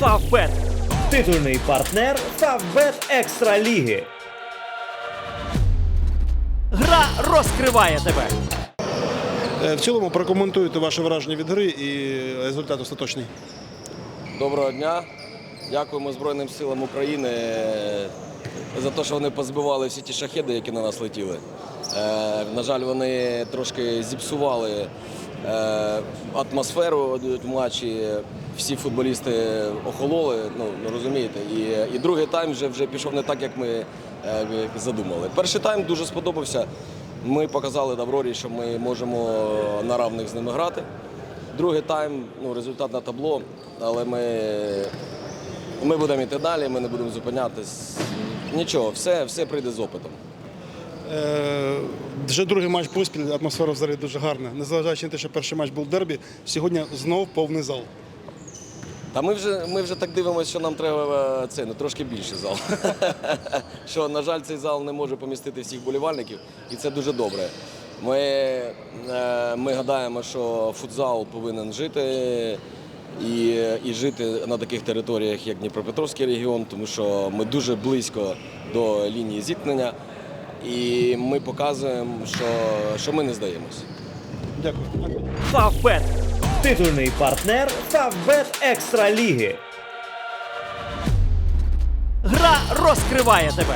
Фавбет. Титульний партнер Фавбет Екстра Ліги. Гра розкриває тебе. Е, В цілому прокоментуйте ваше враження від гри і результат остаточний. Доброго дня. Дякуємо Збройним силам України е, за те, що вони позбивали всі ті шахеди, які на нас летіли. Е, На жаль, вони трошки зіпсували атмосферу в матчі. Всі футболісти охололи, ну ну, розумієте. І, і другий тайм вже, вже пішов не так, як ми е, задумали. Перший тайм дуже сподобався. Ми показали Даврорі, що ми можемо на равних з ними грати. Другий тайм, ну, результат на табло, але ми, ми будемо йти далі, ми не будемо зупинятись. Нічого, все, все прийде з опитом. Е, Вже другий матч поспіль, атмосфера взагалі дуже гарна. Незважаючи на те, що перший матч був дербі, сьогодні знов повний зал. Та ми вже, ми вже так дивимося, що нам треба е, це, ну, трошки більше зал. що, на жаль, цей зал не може помістити всіх болівальників, і це дуже добре. Ми, е, ми гадаємо, що футзал повинен жити і, і жити на таких територіях, як Дніпропетровський регіон, тому що ми дуже близько до лінії зіткнення, і ми показуємо, що, що ми не здаємось. Дякую. Фавбет. Титульний партнер Фавбет Екстра Ліги. Гра розкриває тебе.